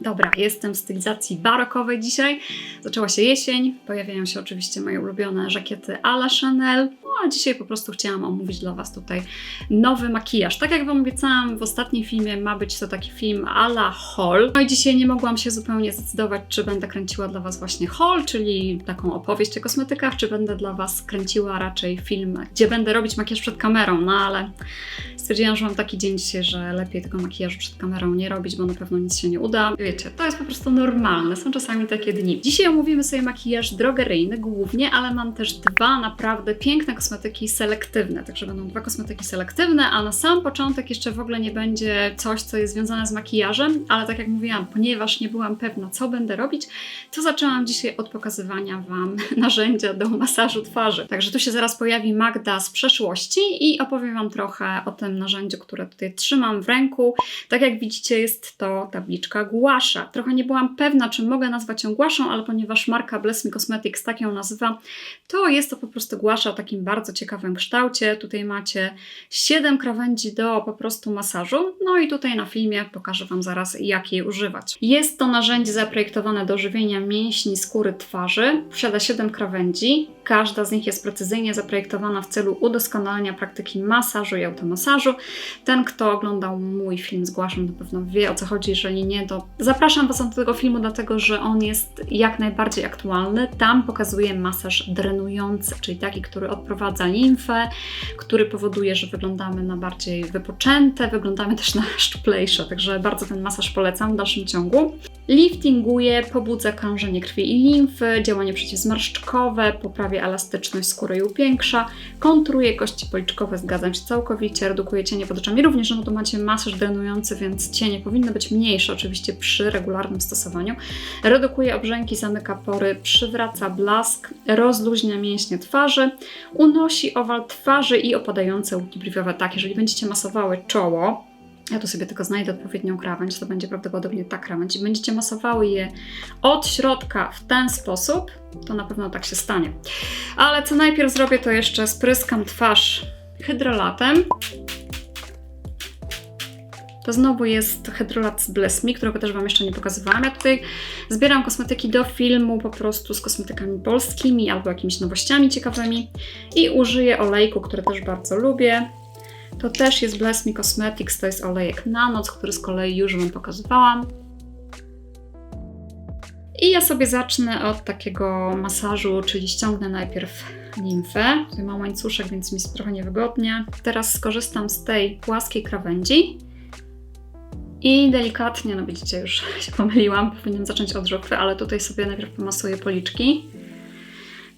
Dobra, jestem w stylizacji barokowej dzisiaj. Zaczęła się jesień, pojawiają się oczywiście moje ulubione żakiety à la Chanel. A dzisiaj po prostu chciałam omówić dla Was tutaj nowy makijaż. Tak jak Wam obiecałam w ostatnim filmie, ma być to taki film à la haul. No i dzisiaj nie mogłam się zupełnie zdecydować, czy będę kręciła dla Was właśnie haul, czyli taką opowieść o kosmetykach, czy będę dla Was kręciła raczej film, gdzie będę robić makijaż przed kamerą, no ale stwierdziłam, że mam taki dzień dzisiaj, że lepiej tego makijażu przed kamerą nie robić, bo na pewno nic się nie uda. Wiecie, to jest po prostu normalne, są czasami takie dni. Dzisiaj omówimy sobie makijaż drogeryjny głównie, ale mam też dwa naprawdę piękne kosmetyki selektywne, także będą dwa kosmetyki selektywne, a na sam początek jeszcze w ogóle nie będzie coś, co jest związane z makijażem, ale tak jak mówiłam, ponieważ nie byłam pewna, co będę robić, to zaczęłam dzisiaj od pokazywania Wam narzędzia do masażu twarzy. Także tu się zaraz pojawi Magda z przeszłości i opowiem Wam trochę o tym narzędziu, które tutaj trzymam w ręku. Tak jak widzicie, jest to tabliczka Guasha. Trochę nie byłam pewna, czy mogę nazwać ją Guaszą, ale ponieważ marka Bless Me Cosmetics tak ją nazywa, to jest to po prostu Guasha o takim bardzo ciekawym kształcie. Tutaj macie 7 krawędzi do po prostu masażu. No i tutaj na filmie pokażę Wam zaraz, jak jej używać. Jest to narzędzie zaprojektowane do żywienia mięśni skóry twarzy. Posiada 7 krawędzi. Każda z nich jest precyzyjnie zaprojektowana w celu udoskonalenia praktyki masażu i automasażu. Ten, kto oglądał mój film z Głaszem, na pewno wie o co chodzi. Jeżeli nie, to zapraszam Was do tego filmu, dlatego że on jest jak najbardziej aktualny. Tam pokazuje masaż drenujący, czyli taki, który odprowadza limfę, który powoduje, że wyglądamy na bardziej wypoczęte, wyglądamy też na szczuplejsze. Także bardzo ten masaż polecam w dalszym ciągu. Liftinguje, pobudza krążenie krwi i limfy, działanie przeciwzmarszczkowe, poprawia elastyczność skóry i upiększa, kontruje kości policzkowe, zgadzam się całkowicie, redukuje cienie pod oczami. Również no tu macie masaż drenujący, więc cienie powinny być mniejsze oczywiście przy regularnym stosowaniu. Redukuje obrzęki, zamyka pory, przywraca blask, rozluźnia mięśnie twarzy, unosi owal twarzy i opadające łuki brwiowe. Tak, jeżeli będziecie masowały czoło, ja tu sobie tylko znajdę odpowiednią krawędź, to będzie prawdopodobnie ta krawędź. I będziecie masowały je od środka w ten sposób, to na pewno tak się stanie. Ale co najpierw zrobię, to jeszcze spryskam twarz hydrolatem. To znowu jest hydrolat z Bless Me, którego też Wam jeszcze nie pokazywałam. Ja tutaj zbieram kosmetyki do filmu po prostu z kosmetykami polskimi albo jakimiś nowościami ciekawymi i użyję olejku, który też bardzo lubię. To też jest Bless Me Cosmetics, to jest olejek na noc, który z kolei już Wam pokazywałam. I ja sobie zacznę od takiego masażu, czyli ściągnę najpierw limfę. Tutaj mam łańcuszek, więc mi jest trochę niewygodnie. Teraz skorzystam z tej płaskiej krawędzi i delikatnie, no widzicie, już się pomyliłam, powinnam zacząć od żuchwy, ale tutaj sobie najpierw pomasuję policzki.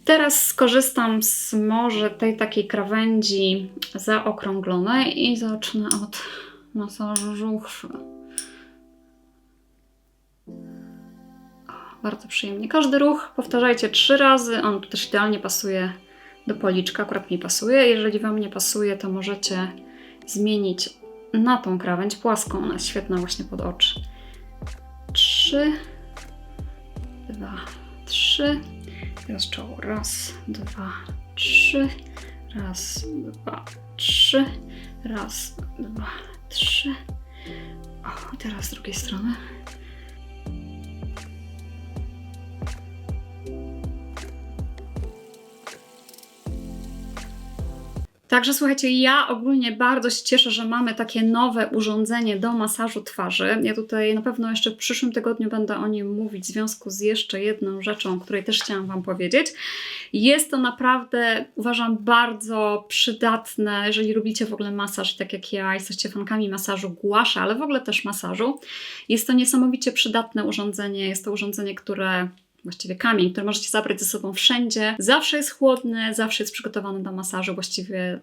Teraz skorzystam z może tej takiej krawędzi zaokrąglonej i zacznę od masażu żuchwy. Bardzo przyjemnie. Każdy ruch powtarzajcie trzy razy. On też idealnie pasuje do policzka, akurat mi pasuje. Jeżeli Wam nie pasuje, to możecie zmienić na tą krawędź płaską. Ona jest świetna właśnie pod oczy. Trzy, dwa, trzy. Teraz czoło. Raz, dwa, trzy. Raz, dwa, trzy. Raz, dwa, trzy. O, teraz z drugiej strony. Także słuchajcie, ja ogólnie bardzo się cieszę, że mamy takie nowe urządzenie do masażu twarzy. Ja tutaj na pewno jeszcze w przyszłym tygodniu będę o nim mówić w związku z jeszcze jedną rzeczą, o której też chciałam Wam powiedzieć. Jest to naprawdę, uważam, bardzo przydatne, jeżeli lubicie w ogóle masaż, tak jak ja, jesteście fankami masażu głasza, ale w ogóle też masażu. Jest to niesamowicie przydatne urządzenie. Jest to urządzenie, które właściwie kamień, który możecie zabrać ze sobą wszędzie. Zawsze jest chłodny, zawsze jest przygotowany do masażu, właściwie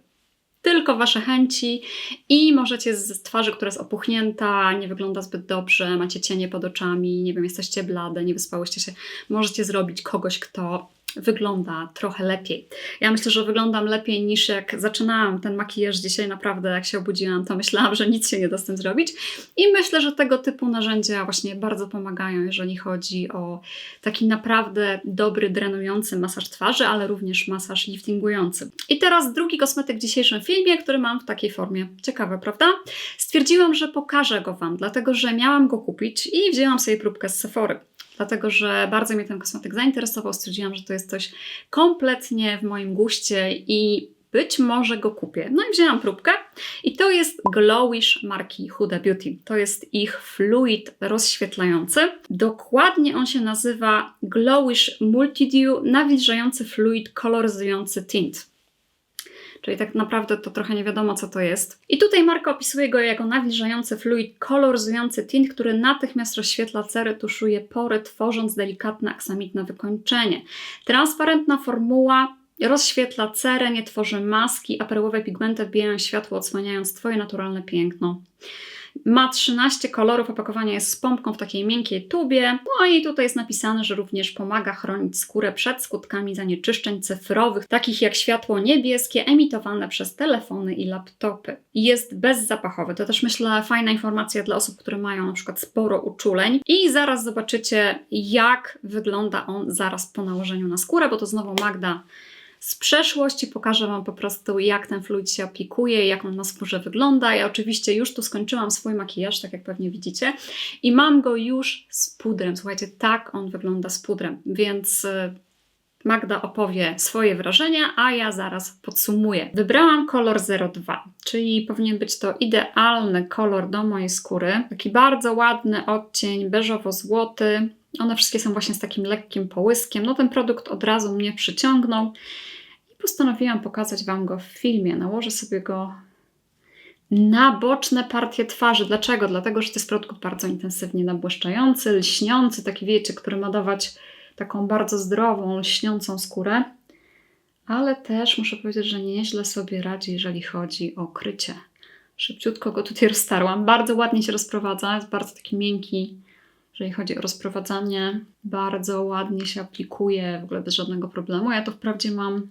tylko Wasze chęci i możecie z twarzy, która jest opuchnięta, nie wygląda zbyt dobrze, macie cienie pod oczami, nie wiem, jesteście blade, nie wyspałyście się, możecie zrobić kogoś, kto wygląda trochę lepiej. Ja myślę, że wyglądam lepiej niż jak zaczynałam ten makijaż dzisiaj. Naprawdę, jak się obudziłam, to myślałam, że nic się nie da z tym zrobić. I myślę, że tego typu narzędzia właśnie bardzo pomagają, jeżeli chodzi o taki naprawdę dobry, drenujący masaż twarzy, ale również masaż liftingujący. I teraz drugi kosmetyk w dzisiejszym filmie, który mam w takiej formie. Ciekawe, prawda? Stwierdziłam, że pokażę go Wam, dlatego że miałam go kupić i wzięłam sobie próbkę z Sephory dlatego że bardzo mnie ten kosmetyk zainteresował. Stwierdziłam, że to jest coś kompletnie w moim guście i być może go kupię. No i wzięłam próbkę i to jest Glowish marki Huda Beauty. To jest ich fluid rozświetlający. Dokładnie on się nazywa Glowish Multidew nawilżający fluid koloryzujący tint. Czyli tak naprawdę to trochę nie wiadomo, co to jest. I tutaj Marka opisuje go jako nawilżający fluid koloryzujący tint, który natychmiast rozświetla cery, tuszuje pory, tworząc delikatne aksamitne wykończenie. Transparentna formuła rozświetla cerę, nie tworzy maski, a perłowe pigmenty wbijają światło, odsłaniając Twoje naturalne piękno. Ma 13 kolorów, opakowanie jest z pompką w takiej miękkiej tubie. No i tutaj jest napisane, że również pomaga chronić skórę przed skutkami zanieczyszczeń cyfrowych, takich jak światło niebieskie emitowane przez telefony i laptopy. Jest bezzapachowy. To też myślę fajna informacja dla osób, które mają na przykład sporo uczuleń. I zaraz zobaczycie, jak wygląda on zaraz po nałożeniu na skórę, bo to znowu Magda z przeszłości. Pokażę Wam po prostu, jak ten fluid się aplikuje, jak on na skórze wygląda. Ja oczywiście już tu skończyłam swój makijaż, tak jak pewnie widzicie, i mam go już z pudrem. Słuchajcie, tak on wygląda z pudrem, więc y, Magda opowie swoje wrażenia, a ja zaraz podsumuję. Wybrałam kolor 02, czyli powinien być to idealny kolor do mojej skóry. Taki bardzo ładny odcień beżowo-złoty. One wszystkie są właśnie z takim lekkim połyskiem. No ten produkt od razu mnie przyciągnął postanowiłam pokazać Wam go w filmie. Nałożę sobie go na boczne partie twarzy. Dlaczego? Dlatego, że to jest produkt bardzo intensywnie nabłyszczający, lśniący, taki wiecie, który ma dawać taką bardzo zdrową, lśniącą skórę. Ale też muszę powiedzieć, że nieźle sobie radzi, jeżeli chodzi o krycie. Szybciutko go tutaj roztarłam. Bardzo ładnie się rozprowadza, jest bardzo taki miękki, jeżeli chodzi o rozprowadzanie. Bardzo ładnie się aplikuje, w ogóle bez żadnego problemu. Ja to wprawdzie mam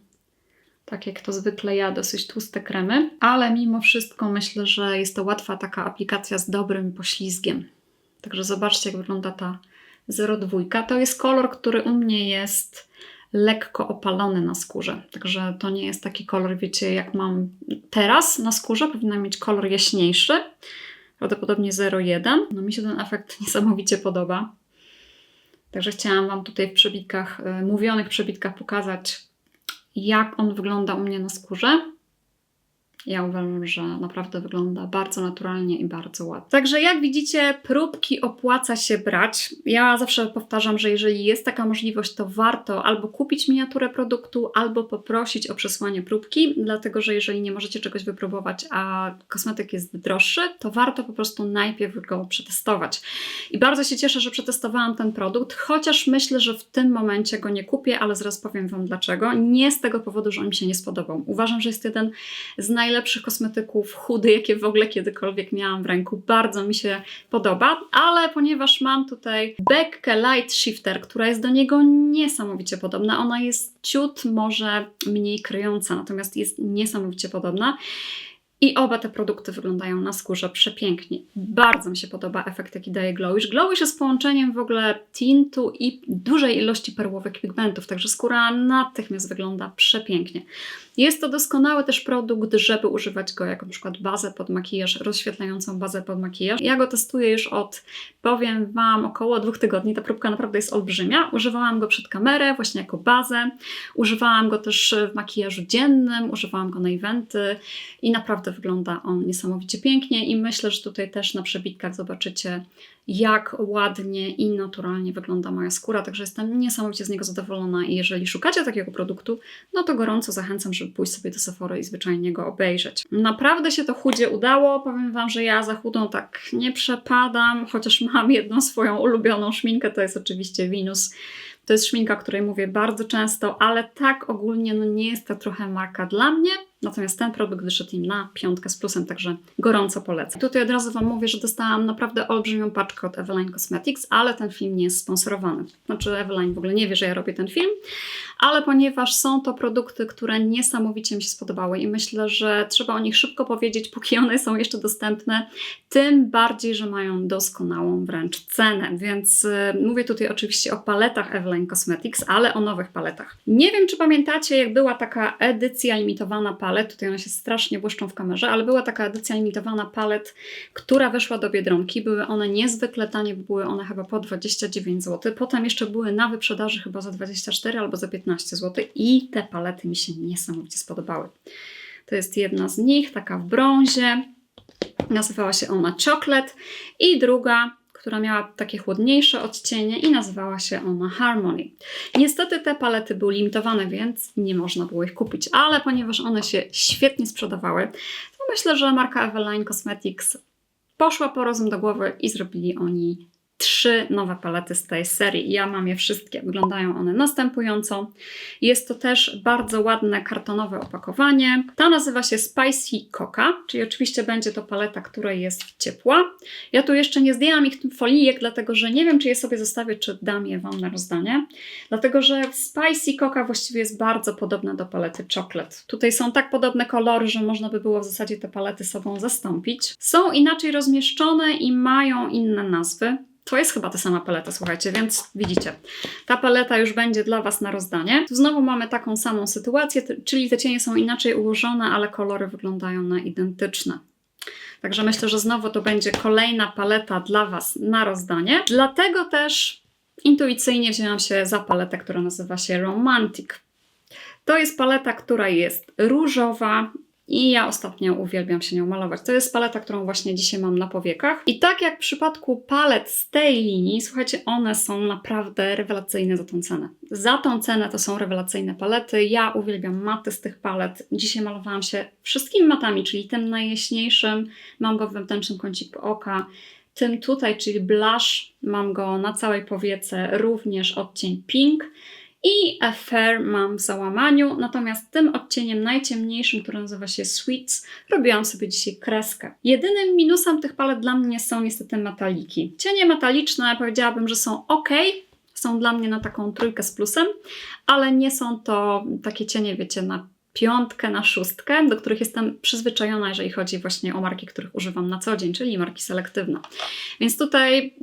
tak jak to zwykle ja, dosyć tłuste kremy, ale mimo wszystko myślę, że jest to łatwa taka aplikacja z dobrym poślizgiem. Także zobaczcie, jak wygląda ta 02. To jest kolor, który u mnie jest lekko opalony na skórze. Także to nie jest taki kolor, wiecie, jak mam teraz na skórze. Powinna mieć kolor jaśniejszy. Prawdopodobnie 01. No mi się ten efekt niesamowicie podoba. Także chciałam Wam tutaj w przebitkach, y, mówionych przebitkach pokazać, jak on wygląda u mnie na skórze. Ja uważam, że naprawdę wygląda bardzo naturalnie i bardzo ładnie. Także jak widzicie, próbki opłaca się brać. Ja zawsze powtarzam, że jeżeli jest taka możliwość, to warto albo kupić miniaturę produktu, albo poprosić o przesłanie próbki, dlatego że jeżeli nie możecie czegoś wypróbować, a kosmetyk jest droższy, to warto po prostu najpierw go przetestować. I bardzo się cieszę, że przetestowałam ten produkt, chociaż myślę, że w tym momencie go nie kupię, ale zaraz powiem Wam dlaczego. Nie z tego powodu, że on mi się nie spodobał. Uważam, że jest jeden z najlepszych najlepszych kosmetyków chudy, jakie w ogóle kiedykolwiek miałam w ręku. Bardzo mi się podoba, ale ponieważ mam tutaj Beckę Light Shifter, która jest do niego niesamowicie podobna, ona jest ciut może mniej kryjąca, natomiast jest niesamowicie podobna. I oba te produkty wyglądają na skórze przepięknie. Bardzo mi się podoba efekt, jaki daje Glowish. Glowish jest połączeniem w ogóle tintu i dużej ilości perłowych pigmentów, także skóra natychmiast wygląda przepięknie. Jest to doskonały też produkt, żeby używać go jako na przykład bazę pod makijaż, rozświetlającą bazę pod makijaż. Ja go testuję już od, powiem Wam, około dwóch tygodni. Ta próbka naprawdę jest olbrzymia. Używałam go przed kamerę, właśnie jako bazę. Używałam go też w makijażu dziennym, używałam go na eventy i naprawdę wygląda on niesamowicie pięknie i myślę, że tutaj też na przebitkach zobaczycie jak ładnie i naturalnie wygląda moja skóra, także jestem niesamowicie z niego zadowolona i jeżeli szukacie takiego produktu, no to gorąco zachęcam, żeby pójść sobie do Sephory i zwyczajnie go obejrzeć. Naprawdę się to chudzie udało, powiem Wam, że ja za chudą tak nie przepadam, chociaż mam jedną swoją ulubioną szminkę, to jest oczywiście Venus. To jest szminka, o której mówię bardzo często, ale tak ogólnie no nie jest to trochę marka dla mnie, Natomiast ten produkt wyszedł im na piątkę z plusem, także gorąco polecam. Tutaj od razu Wam mówię, że dostałam naprawdę olbrzymią paczkę od Eveline Cosmetics, ale ten film nie jest sponsorowany. Znaczy Eveline w ogóle nie wie, że ja robię ten film, ale ponieważ są to produkty, które niesamowicie mi się spodobały i myślę, że trzeba o nich szybko powiedzieć, póki one są jeszcze dostępne, tym bardziej, że mają doskonałą wręcz cenę. Więc y, mówię tutaj oczywiście o paletach Eveline Cosmetics, ale o nowych paletach. Nie wiem, czy pamiętacie, jak była taka edycja limitowana palet, tutaj one się strasznie błyszczą w kamerze, ale była taka edycja limitowana palet, która weszła do Biedronki. Były one niezwykle tanie, były one chyba po 29 zł. Potem jeszcze były na wyprzedaży chyba za 24 albo za 15 zł i te palety mi się niesamowicie spodobały. To jest jedna z nich, taka w brązie. Nazywała się ona Chocolate i druga, która miała takie chłodniejsze odcienie i nazywała się ona Harmony. Niestety te palety były limitowane, więc nie można było ich kupić, ale ponieważ one się świetnie sprzedawały, to myślę, że marka Eveline Cosmetics poszła po rozum do głowy i zrobili oni trzy nowe palety z tej serii. Ja mam je wszystkie. Wyglądają one następująco. Jest to też bardzo ładne kartonowe opakowanie. Ta nazywa się Spicy Coca, czyli oczywiście będzie to paleta, która jest ciepła. Ja tu jeszcze nie zdjęłam ich folijek, dlatego że nie wiem, czy je sobie zostawię, czy dam je Wam na rozdanie. Dlatego, że Spicy Coca właściwie jest bardzo podobna do palety Chocolate. Tutaj są tak podobne kolory, że można by było w zasadzie te palety sobą zastąpić. Są inaczej rozmieszczone i mają inne nazwy. To jest chyba ta sama paleta, słuchajcie, więc widzicie, ta paleta już będzie dla Was na rozdanie. Tu znowu mamy taką samą sytuację, czyli te cienie są inaczej ułożone, ale kolory wyglądają na identyczne. Także myślę, że znowu to będzie kolejna paleta dla Was na rozdanie. Dlatego też intuicyjnie wzięłam się za paletę, która nazywa się Romantic. To jest paleta, która jest różowa i ja ostatnio uwielbiam się nią malować. To jest paleta, którą właśnie dzisiaj mam na powiekach. I tak jak w przypadku palet z tej linii, słuchajcie, one są naprawdę rewelacyjne za tą cenę. Za tą cenę to są rewelacyjne palety. Ja uwielbiam maty z tych palet. Dzisiaj malowałam się wszystkimi matami, czyli tym najjaśniejszym, mam go w wewnętrznym kąciku oka. Tym tutaj, czyli blush, mam go na całej powiece, również odcień pink. I Fair mam w załamaniu, natomiast tym odcieniem najciemniejszym, który nazywa się Sweets, robiłam sobie dzisiaj kreskę. Jedynym minusem tych palet dla mnie są niestety metaliki. Cienie metaliczne powiedziałabym, że są ok, są dla mnie na taką trójkę z plusem, ale nie są to takie cienie, wiecie, na piątkę, na szóstkę, do których jestem przyzwyczajona, jeżeli chodzi właśnie o marki, których używam na co dzień, czyli marki selektywne. Więc tutaj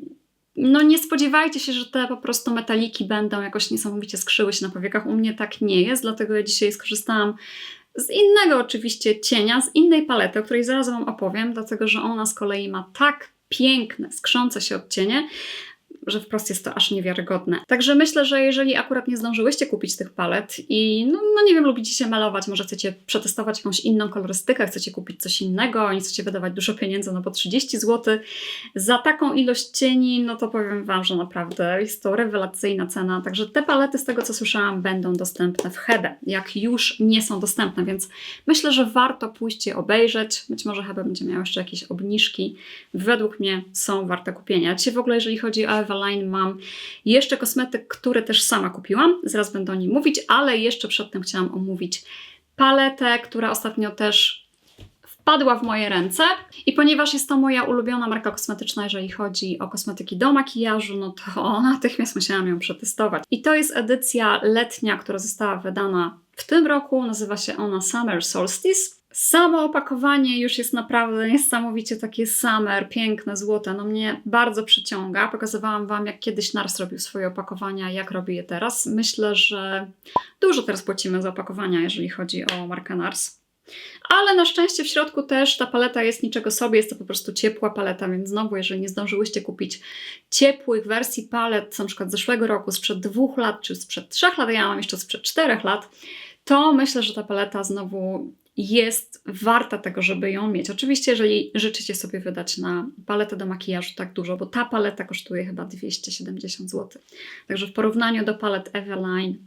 no nie spodziewajcie się, że te po prostu metaliki będą jakoś niesamowicie skrzyły się na powiekach. U mnie tak nie jest, dlatego ja dzisiaj skorzystałam z innego oczywiście cienia, z innej palety, o której zaraz Wam opowiem, dlatego że ona z kolei ma tak piękne, skrzące się odcienie, że wprost jest to aż niewiarygodne. Także myślę, że jeżeli akurat nie zdążyłyście kupić tych palet i no, no nie wiem, lubicie się malować, może chcecie przetestować jakąś inną kolorystykę, chcecie kupić coś innego, nie chcecie wydawać dużo pieniędzy, no po 30 zł za taką ilość cieni, no to powiem Wam, że naprawdę jest to rewelacyjna cena. Także te palety, z tego co słyszałam, będą dostępne w Hebe, jak już nie są dostępne, więc myślę, że warto pójść je obejrzeć. Być może Hebe będzie miał jeszcze jakieś obniżki. Według mnie są warte kupienia. Dzisiaj w ogóle, jeżeli chodzi o Eveline, mam jeszcze kosmetyk, który też sama kupiłam. Zaraz będę o nim mówić, ale jeszcze przedtem chciałam omówić paletę, która ostatnio też wpadła w moje ręce i ponieważ jest to moja ulubiona marka kosmetyczna, jeżeli chodzi o kosmetyki do makijażu, no to natychmiast musiałam ją przetestować. I to jest edycja letnia, która została wydana w tym roku, nazywa się ona Summer Solstice. Samo opakowanie już jest naprawdę niesamowicie takie summer, piękne, złote. No mnie bardzo przyciąga. Pokazywałam Wam, jak kiedyś Nars robił swoje opakowania, jak robi je teraz. Myślę, że dużo teraz płacimy za opakowania, jeżeli chodzi o markę Nars. Ale na szczęście w środku też ta paleta jest niczego sobie, jest to po prostu ciepła paleta, więc znowu, jeżeli nie zdążyłyście kupić ciepłych wersji palet, na przykład z zeszłego roku, sprzed dwóch lat, czy sprzed trzech lat, ja mam jeszcze sprzed czterech lat, to myślę, że ta paleta znowu jest warta tego, żeby ją mieć. Oczywiście, jeżeli życzycie sobie wydać na paletę do makijażu tak dużo, bo ta paleta kosztuje chyba 270 zł. Także w porównaniu do palet Eveline,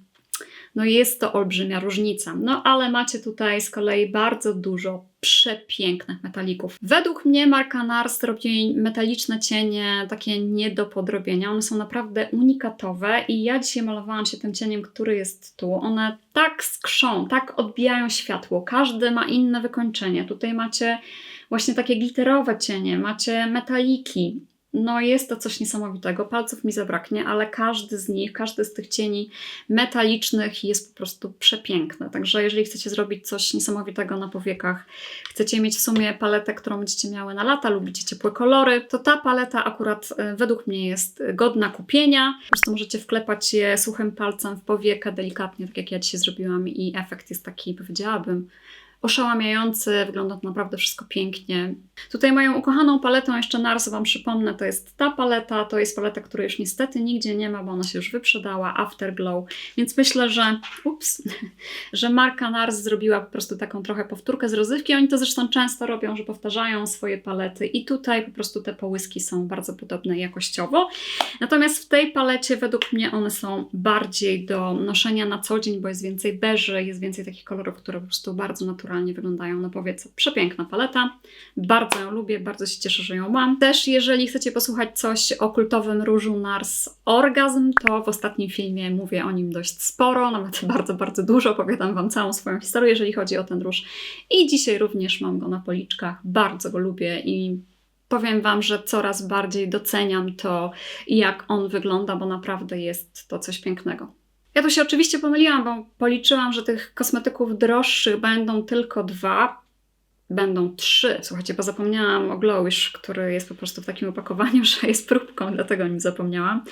no jest to olbrzymia różnica. No ale macie tutaj z kolei bardzo dużo przepięknych metalików. Według mnie marka NARS robi metaliczne cienie takie nie do podrobienia. One są naprawdę unikatowe i ja dzisiaj malowałam się tym cieniem, który jest tu. One tak skrzą, tak odbijają światło. Każdy ma inne wykończenie. Tutaj macie właśnie takie glitterowe cienie, macie metaliki, no jest to coś niesamowitego. Palców mi zabraknie, ale każdy z nich, każdy z tych cieni metalicznych jest po prostu przepiękny. Także jeżeli chcecie zrobić coś niesamowitego na powiekach, chcecie mieć w sumie paletę, którą będziecie miały na lata, lubicie ciepłe kolory, to ta paleta akurat e, według mnie jest godna kupienia. Po prostu możecie wklepać je suchym palcem w powiekę delikatnie, tak jak ja dzisiaj zrobiłam i efekt jest taki, powiedziałabym, oszałamiający, wygląda to naprawdę wszystko pięknie. Tutaj moją ukochaną paletą, jeszcze NARS Wam przypomnę, to jest ta paleta, to jest paleta, której już niestety nigdzie nie ma, bo ona się już wyprzedała, Afterglow, więc myślę, że ups, że marka NARS zrobiła po prostu taką trochę powtórkę z rozrywki, oni to zresztą często robią, że powtarzają swoje palety i tutaj po prostu te połyski są bardzo podobne jakościowo. Natomiast w tej palecie według mnie one są bardziej do noszenia na co dzień, bo jest więcej beży, jest więcej takich kolorów, które po prostu bardzo naturalnie naturalnie wyglądają na powiece. Przepiękna paleta, bardzo ją lubię, bardzo się cieszę, że ją mam. Też jeżeli chcecie posłuchać coś o kultowym różu Nars Orgazm, to w ostatnim filmie mówię o nim dość sporo, nawet bardzo, bardzo dużo, opowiadam Wam całą swoją historię, jeżeli chodzi o ten róż. I dzisiaj również mam go na policzkach, bardzo go lubię i powiem Wam, że coraz bardziej doceniam to, jak on wygląda, bo naprawdę jest to coś pięknego. Ja tu się oczywiście pomyliłam, bo policzyłam, że tych kosmetyków droższych będą tylko dwa. Będą trzy. Słuchajcie, bo zapomniałam o Glowish, który jest po prostu w takim opakowaniu, że jest próbką, dlatego o nim zapomniałam.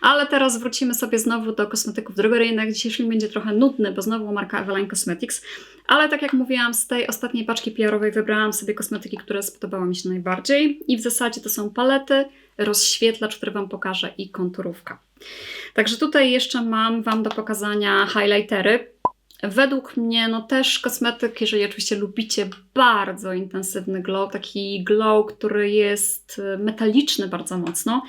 Ale teraz wrócimy sobie znowu do kosmetyków drogoryjnych. Dzisiejszy film będzie trochę nudny, bo znowu marka Eveline Cosmetics. Ale tak jak mówiłam, z tej ostatniej paczki PR-owej wybrałam sobie kosmetyki, które spodobały mi się najbardziej. I w zasadzie to są palety, rozświetlacz, który Wam pokażę i konturówka. Także tutaj jeszcze mam Wam do pokazania highlightery. Według mnie, no też kosmetyk, jeżeli oczywiście lubicie bardzo intensywny glow, taki glow, który jest e, metaliczny bardzo mocno,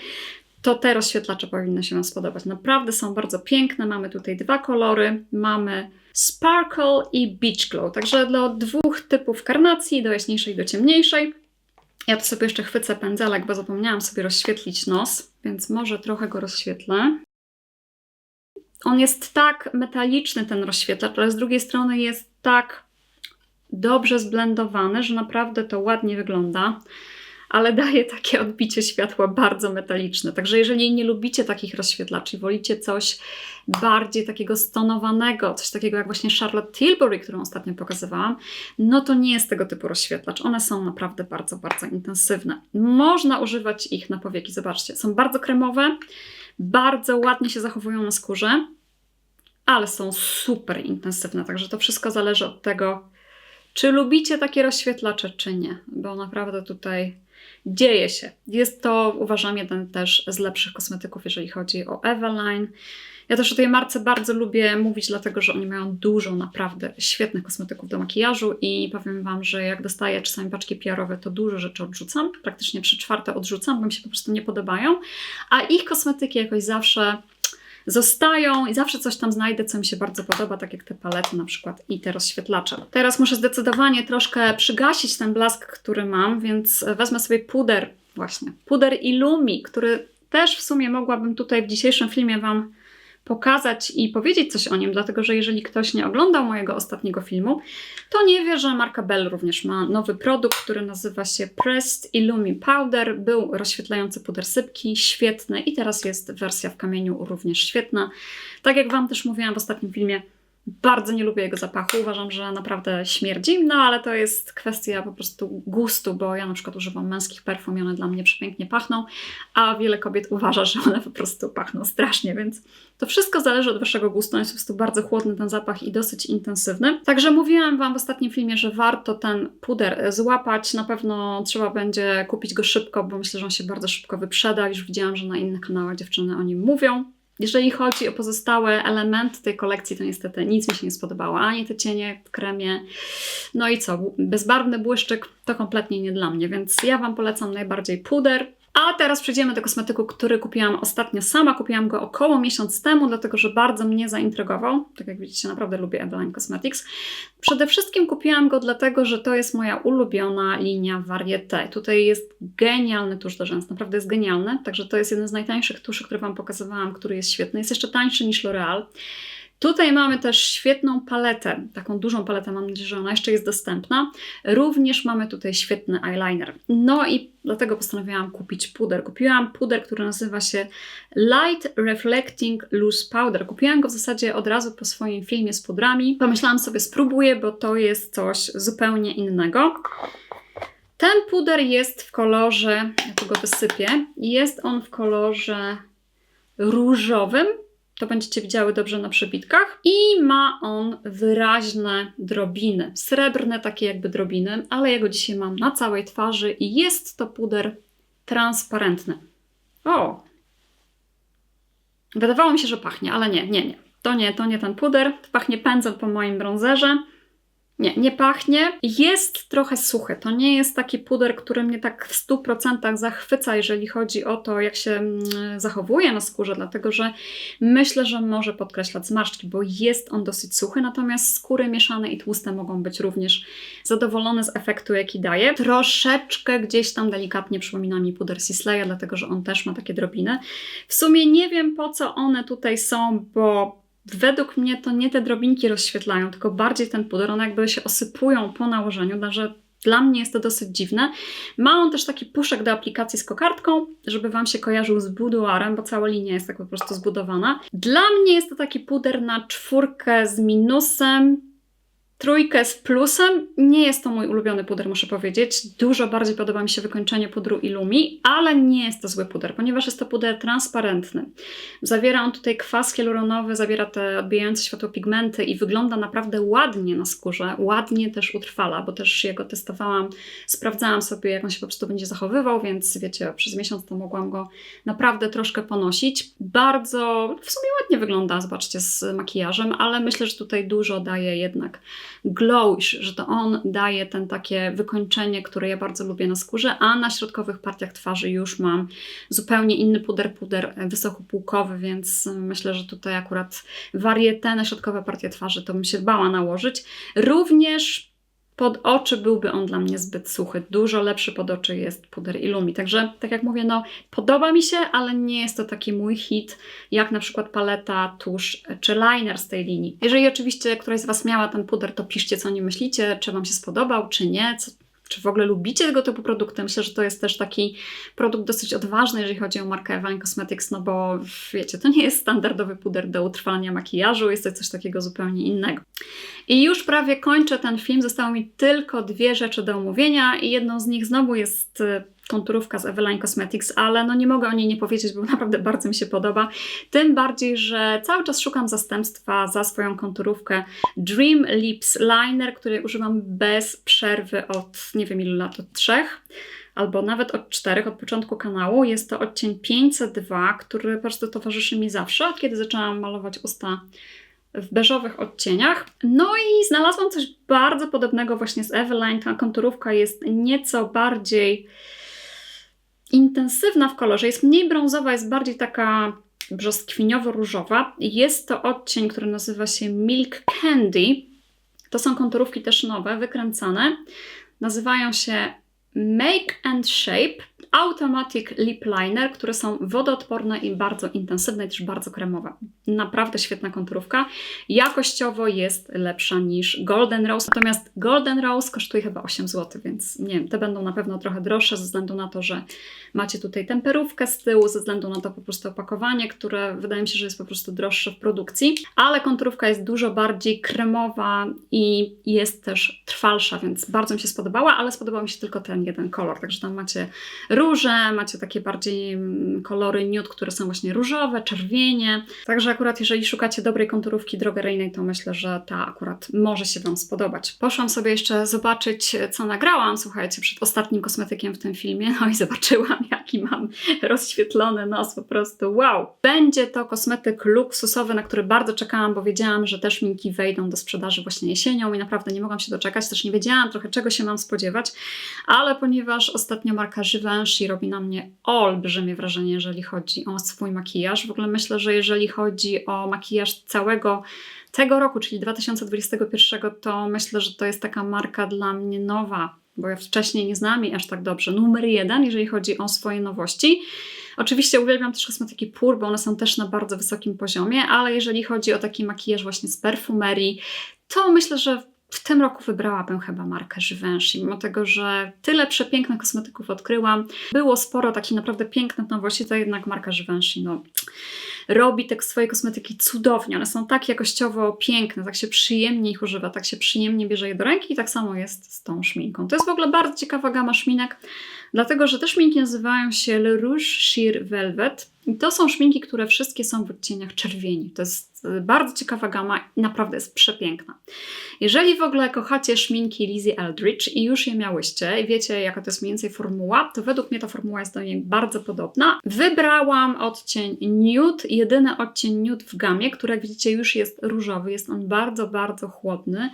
to te rozświetlacze powinny się Wam spodobać. Naprawdę są bardzo piękne. Mamy tutaj dwa kolory. Mamy Sparkle i Beach Glow. Także dla dwóch typów karnacji, do jaśniejszej i do ciemniejszej. Ja to sobie jeszcze chwycę pędzelek, bo zapomniałam sobie rozświetlić nos, więc może trochę go rozświetlę. On jest tak metaliczny, ten rozświetlacz, ale z drugiej strony jest tak dobrze zblendowany, że naprawdę to ładnie wygląda ale daje takie odbicie światła bardzo metaliczne. Także jeżeli nie lubicie takich rozświetlaczy, wolicie coś bardziej takiego stonowanego, coś takiego jak właśnie Charlotte Tilbury, którą ostatnio pokazywałam, no to nie jest tego typu rozświetlacz. One są naprawdę bardzo, bardzo intensywne. Można używać ich na powieki, zobaczcie. Są bardzo kremowe, bardzo ładnie się zachowują na skórze, ale są super intensywne. Także to wszystko zależy od tego, czy lubicie takie rozświetlacze, czy nie, bo naprawdę tutaj dzieje się. Jest to, uważam, jeden też z lepszych kosmetyków, jeżeli chodzi o Eveline. Ja też o tej marce bardzo lubię mówić, dlatego że oni mają dużo naprawdę świetnych kosmetyków do makijażu i powiem Wam, że jak dostaję czasami paczki PR-owe, to dużo rzeczy odrzucam, praktycznie 3 czwarte odrzucam, bo mi się po prostu nie podobają, a ich kosmetyki jakoś zawsze zostają i zawsze coś tam znajdę, co mi się bardzo podoba, tak jak te palety na przykład i te rozświetlacze. Teraz muszę zdecydowanie troszkę przygasić ten blask, który mam, więc wezmę sobie puder, właśnie, puder Illumi, który też w sumie mogłabym tutaj w dzisiejszym filmie Wam pokazać i powiedzieć coś o nim, dlatego że jeżeli ktoś nie oglądał mojego ostatniego filmu, to nie wie, że marka Bell również ma nowy produkt, który nazywa się Pressed Illumi Powder. Był rozświetlający puder sypki, świetny i teraz jest wersja w kamieniu również świetna. Tak jak Wam też mówiłam w ostatnim filmie, bardzo nie lubię jego zapachu, uważam, że naprawdę śmierdzi, no ale to jest kwestia po prostu gustu, bo ja na przykład używam męskich perfum i one dla mnie przepięknie pachną, a wiele kobiet uważa, że one po prostu pachną strasznie, więc to wszystko zależy od Waszego gustu, on jest po prostu bardzo chłodny ten zapach i dosyć intensywny. Także mówiłam Wam w ostatnim filmie, że warto ten puder złapać, na pewno trzeba będzie kupić go szybko, bo myślę, że on się bardzo szybko wyprzeda, już widziałam, że na innych kanałach dziewczyny o nim mówią. Jeżeli chodzi o pozostałe elementy tej kolekcji, to niestety nic mi się nie spodobało. Ani te cienie w kremie. No i co? Bezbarwny błyszczyk to kompletnie nie dla mnie, więc ja Wam polecam najbardziej puder. A teraz przejdziemy do kosmetyku, który kupiłam ostatnio sama. Kupiłam go około miesiąc temu, dlatego że bardzo mnie zaintrygował. Tak jak widzicie, naprawdę lubię Eveline Cosmetics. Przede wszystkim kupiłam go dlatego, że to jest moja ulubiona linia Varieté. Tutaj jest genialny tusz do rzęs, naprawdę jest genialny. Także to jest jeden z najtańszych tuszy, które Wam pokazywałam, który jest świetny. Jest jeszcze tańszy niż L'Oreal. Tutaj mamy też świetną paletę, taką dużą paletę, mam nadzieję, że ona jeszcze jest dostępna. Również mamy tutaj świetny eyeliner. No i dlatego postanowiłam kupić puder. Kupiłam puder, który nazywa się Light Reflecting Loose Powder. Kupiłam go w zasadzie od razu po swoim filmie z pudrami. Pomyślałam sobie, spróbuję, bo to jest coś zupełnie innego. Ten puder jest w kolorze, ja tu go wysypię, jest on w kolorze różowym, to będziecie widziały dobrze na przebitkach. I ma on wyraźne drobiny, srebrne takie jakby drobiny, ale ja go dzisiaj mam na całej twarzy i jest to puder transparentny. O! Wydawało mi się, że pachnie, ale nie, nie, nie. To nie, to nie ten puder. Pachnie pędzel po moim bronzerze. Nie, nie pachnie. Jest trochę suchy. To nie jest taki puder, który mnie tak w 100% zachwyca, jeżeli chodzi o to, jak się mm, zachowuje na skórze, dlatego że myślę, że może podkreślać zmarszczki, bo jest on dosyć suchy, natomiast skóry mieszane i tłuste mogą być również zadowolone z efektu, jaki daje. Troszeczkę gdzieś tam delikatnie przypomina mi puder Sisleya, dlatego że on też ma takie drobiny. W sumie nie wiem, po co one tutaj są, bo według mnie to nie te drobinki rozświetlają, tylko bardziej ten puder, one jakby się osypują po nałożeniu, także dla mnie jest to dosyć dziwne. Ma on też taki puszek do aplikacji z kokardką, żeby Wam się kojarzył z boudoirem, bo cała linia jest tak po prostu zbudowana. Dla mnie jest to taki puder na czwórkę z minusem, trójkę z plusem. Nie jest to mój ulubiony puder, muszę powiedzieć. Dużo bardziej podoba mi się wykończenie pudru Illumi, ale nie jest to zły puder, ponieważ jest to puder transparentny. Zawiera on tutaj kwas hialuronowy, zawiera te odbijające światło pigmenty i wygląda naprawdę ładnie na skórze. Ładnie też utrwala, bo też jego testowałam, sprawdzałam sobie, jak on się po prostu będzie zachowywał, więc wiecie, przez miesiąc to mogłam go naprawdę troszkę ponosić. Bardzo w sumie ładnie wygląda, zobaczcie, z makijażem, ale myślę, że tutaj dużo daje jednak glow, że to on daje ten takie wykończenie, które ja bardzo lubię na skórze, a na środkowych partiach twarzy już mam zupełnie inny puder, puder wysokopółkowy, więc myślę, że tutaj akurat warietę na środkowe partie twarzy to bym się bała nałożyć. Również pod oczy byłby on dla mnie zbyt suchy. Dużo lepszy pod oczy jest puder Illumi. Także, tak jak mówię, no, podoba mi się, ale nie jest to taki mój hit, jak na przykład paleta, tusz czy liner z tej linii. Jeżeli oczywiście któraś z Was miała ten puder, to piszcie, co nie myślicie, czy Wam się spodobał, czy nie, co, czy w ogóle lubicie tego typu produkty? Myślę, że to jest też taki produkt dosyć odważny, jeżeli chodzi o markę Eveline Cosmetics, no bo wiecie, to nie jest standardowy puder do utrwalania makijażu, jest to coś takiego zupełnie innego. I już prawie kończę ten film, zostało mi tylko dwie rzeczy do omówienia i jedną z nich znowu jest y, konturówka z Eveline Cosmetics, ale no nie mogę o niej nie powiedzieć, bo naprawdę bardzo mi się podoba. Tym bardziej, że cały czas szukam zastępstwa za swoją konturówkę Dream Lips Liner, której używam bez przerwy od nie wiem ilu lat, od trzech albo nawet od czterech, od początku kanału. Jest to odcień 502, który po prostu towarzyszy mi zawsze, od kiedy zaczęłam malować usta w beżowych odcieniach. No i znalazłam coś bardzo podobnego właśnie z Eveline. Ta konturówka jest nieco bardziej intensywna w kolorze, jest mniej brązowa, jest bardziej taka brzoskwiniowo-różowa. Jest to odcień, który nazywa się Milk Candy. To są konturówki też nowe, wykręcane. Nazywają się Make and Shape Automatic Lip Liner, które są wodoodporne i bardzo intensywne i też bardzo kremowe. Naprawdę świetna konturówka. Jakościowo jest lepsza niż Golden Rose, natomiast Golden Rose kosztuje chyba 8 zł, więc nie wiem, te będą na pewno trochę droższe ze względu na to, że macie tutaj temperówkę z tyłu, ze względu na to po prostu opakowanie, które wydaje mi się, że jest po prostu droższe w produkcji, ale konturówka jest dużo bardziej kremowa i jest też trwalsza, więc bardzo mi się spodobała, ale spodobał mi się tylko ten jeden kolor, także tam macie róże, macie takie bardziej mm, kolory nude, które są właśnie różowe, czerwienie. Także akurat jeżeli szukacie dobrej konturówki drogeryjnej, to myślę, że ta akurat może się Wam spodobać. Poszłam sobie jeszcze zobaczyć, co nagrałam, słuchajcie, przed ostatnim kosmetykiem w tym filmie, no i zobaczyłam, jak Jaki mam rozświetlony nos, po prostu wow. Będzie to kosmetyk luksusowy, na który bardzo czekałam, bo wiedziałam, że te szminki wejdą do sprzedaży właśnie jesienią i naprawdę nie mogłam się doczekać. Też nie wiedziałam trochę, czego się mam spodziewać, ale ponieważ ostatnio marka Givenchy robi na mnie olbrzymie wrażenie, jeżeli chodzi o swój makijaż. W ogóle myślę, że jeżeli chodzi o makijaż całego tego roku, czyli 2021, to myślę, że to jest taka marka dla mnie nowa, bo ja wcześniej nie znałam jej aż tak dobrze. Numer jeden, jeżeli chodzi o swoje nowości. Oczywiście uwielbiam też kosmetyki PUR, bo one są też na bardzo wysokim poziomie, ale jeżeli chodzi o taki makijaż właśnie z perfumerii, to myślę, że w tym roku wybrałabym chyba markę Givenchy, mimo tego, że tyle przepięknych kosmetyków odkryłam. Było sporo takich naprawdę pięknych nowości, to jednak marka Givenchy no, robi te swoje kosmetyki cudownie. One są tak jakościowo piękne, tak się przyjemnie ich używa, tak się przyjemnie bierze je do ręki i tak samo jest z tą szminką. To jest w ogóle bardzo ciekawa gama szminek, dlatego że te szminki nazywają się Le Rouge Sheer Velvet i to są szminki, które wszystkie są w odcieniach czerwieni. To jest y, bardzo ciekawa gama i naprawdę jest przepiękna. Jeżeli w ogóle kochacie szminki Lizzie Eldridge i już je miałyście i wiecie, jaka to jest mniej więcej formuła, to według mnie ta formuła jest do niej bardzo podobna. Wybrałam odcień Nude, jedyny odcień Nude w gamie, który jak widzicie już jest różowy, jest on bardzo, bardzo chłodny.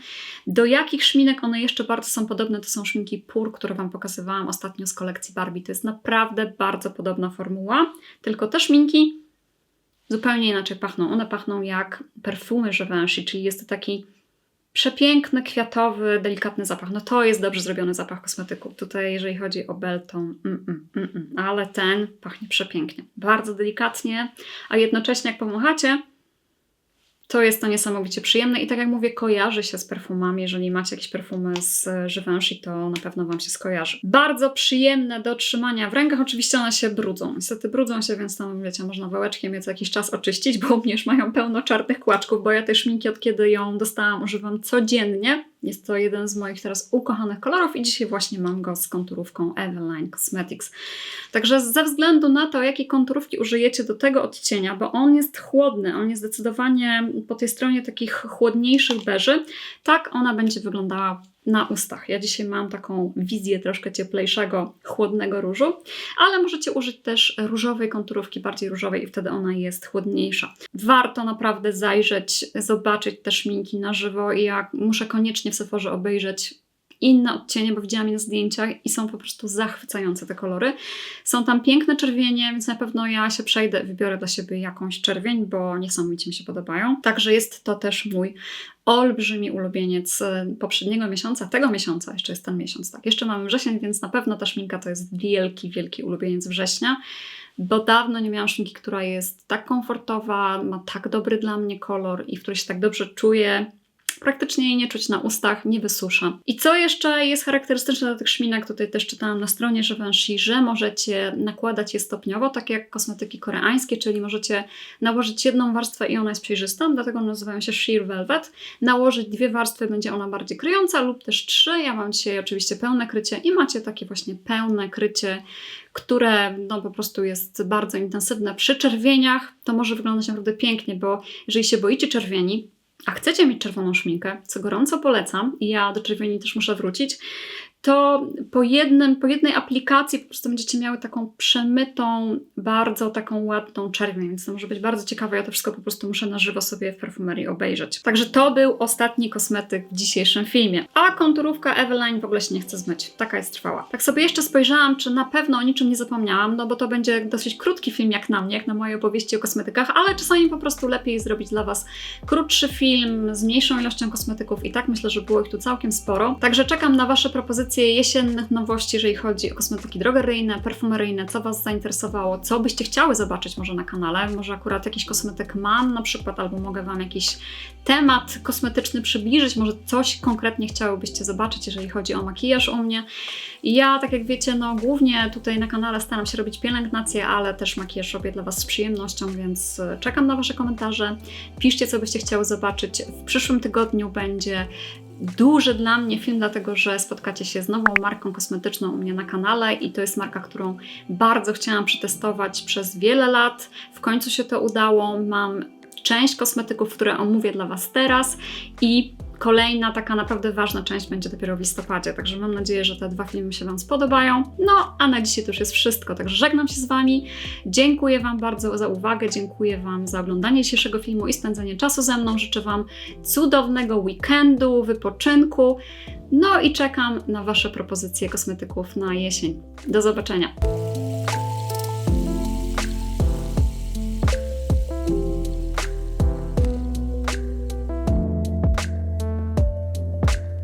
Do jakich szminek one jeszcze bardzo są podobne, to są szminki Pur, które Wam pokazywałam ostatnio z kolekcji Barbie. To jest naprawdę bardzo podobna formuła, tylko te szminki zupełnie inaczej pachną. One pachną jak perfumy Givenchy, czyli jest to taki przepiękny, kwiatowy, delikatny zapach. No to jest dobrze zrobiony zapach kosmetyku. Tutaj, jeżeli chodzi o Belton, mm, mm, mm, ale ten pachnie przepięknie. Bardzo delikatnie, a jednocześnie jak powąchacie, to jest to niesamowicie przyjemne i tak jak mówię, kojarzy się z perfumami. Jeżeli macie jakieś perfumy z Givenchy, to na pewno Wam się skojarzy. Bardzo przyjemne do trzymania w rękach. Oczywiście one się brudzą. Niestety brudzą się, więc tam, wiecie, można wałeczkiem je co jakiś czas oczyścić, bo już mają pełno czarnych kłaczków, bo ja tej szminki od kiedy ją dostałam używam codziennie. Jest to jeden z moich teraz ukochanych kolorów i dzisiaj właśnie mam go z konturówką Eveline Cosmetics. Także ze względu na to, jakie konturówki użyjecie do tego odcienia, bo on jest chłodny, on jest zdecydowanie po tej stronie takich chłodniejszych beży, tak ona będzie wyglądała na ustach. Ja dzisiaj mam taką wizję troszkę cieplejszego, chłodnego różu, ale możecie użyć też różowej konturówki, bardziej różowej i wtedy ona jest chłodniejsza. Warto naprawdę zajrzeć, zobaczyć te szminki na żywo i ja muszę koniecznie w Sephorze obejrzeć inne odcienie, bo widziałam je na zdjęciach i są po prostu zachwycające te kolory. Są tam piękne czerwienie, więc na pewno ja się przejdę, wybiorę dla siebie jakąś czerwień, bo niesamowicie mi się podobają. Także jest to też mój olbrzymi ulubieniec e, poprzedniego miesiąca, tego miesiąca, jeszcze jest ten miesiąc, tak. Jeszcze mamy wrzesień, więc na pewno ta szminka to jest wielki, wielki ulubieniec września bo dawno nie miałam szminki, która jest tak komfortowa, ma tak dobry dla mnie kolor i w której się tak dobrze czuję praktycznie jej nie czuć na ustach, nie wysusza. I co jeszcze jest charakterystyczne dla tych szminek, tutaj też czytałam na stronie Givenchy, że możecie nakładać je stopniowo, tak jak kosmetyki koreańskie, czyli możecie nałożyć jedną warstwę i ona jest przejrzysta, dlatego nazywają się Sheer Velvet. Nałożyć dwie warstwy, będzie ona bardziej kryjąca lub też trzy. Ja mam dzisiaj oczywiście pełne krycie i macie takie właśnie pełne krycie, które no, po prostu jest bardzo intensywne. Przy czerwieniach to może wyglądać naprawdę pięknie, bo jeżeli się boicie czerwieni, a chcecie mieć czerwoną szminkę, co gorąco polecam, i ja do czerwieni też muszę wrócić, to po, jednym, po jednej aplikacji po prostu będziecie miały taką przemytą, bardzo taką ładną czerwień, więc to może być bardzo ciekawe. Ja to wszystko po prostu muszę na żywo sobie w perfumerii obejrzeć. Także to był ostatni kosmetyk w dzisiejszym filmie. A konturówka Eveline w ogóle się nie chce zmyć. Taka jest trwała. Tak sobie jeszcze spojrzałam, czy na pewno o niczym nie zapomniałam, no bo to będzie dosyć krótki film jak na mnie, jak na moje opowieści o kosmetykach, ale czasami po prostu lepiej zrobić dla Was krótszy film z mniejszą ilością kosmetyków i tak myślę, że było ich tu całkiem sporo. Także czekam na Wasze propozycje propozycje jesiennych nowości, jeżeli chodzi o kosmetyki drogeryjne, perfumeryjne, co Was zainteresowało, co byście chciały zobaczyć może na kanale, może akurat jakiś kosmetyk mam na przykład, albo mogę Wam jakiś temat kosmetyczny przybliżyć, może coś konkretnie chciałybyście zobaczyć, jeżeli chodzi o makijaż u mnie. Ja, tak jak wiecie, no głównie tutaj na kanale staram się robić pielęgnację, ale też makijaż robię dla Was z przyjemnością, więc czekam na Wasze komentarze. Piszcie, co byście chciały zobaczyć. W przyszłym tygodniu będzie duży dla mnie film, dlatego że spotkacie się z nową marką kosmetyczną u mnie na kanale i to jest marka, którą bardzo chciałam przetestować przez wiele lat. W końcu się to udało. Mam część kosmetyków, które omówię dla Was teraz i kolejna taka naprawdę ważna część będzie dopiero w listopadzie, także mam nadzieję, że te dwa filmy się Wam spodobają. No, a na dzisiaj to już jest wszystko, także żegnam się z Wami. Dziękuję Wam bardzo za uwagę, dziękuję Wam za oglądanie dzisiejszego filmu i spędzenie czasu ze mną. Życzę Wam cudownego weekendu, wypoczynku. No i czekam na Wasze propozycje kosmetyków na jesień. Do zobaczenia.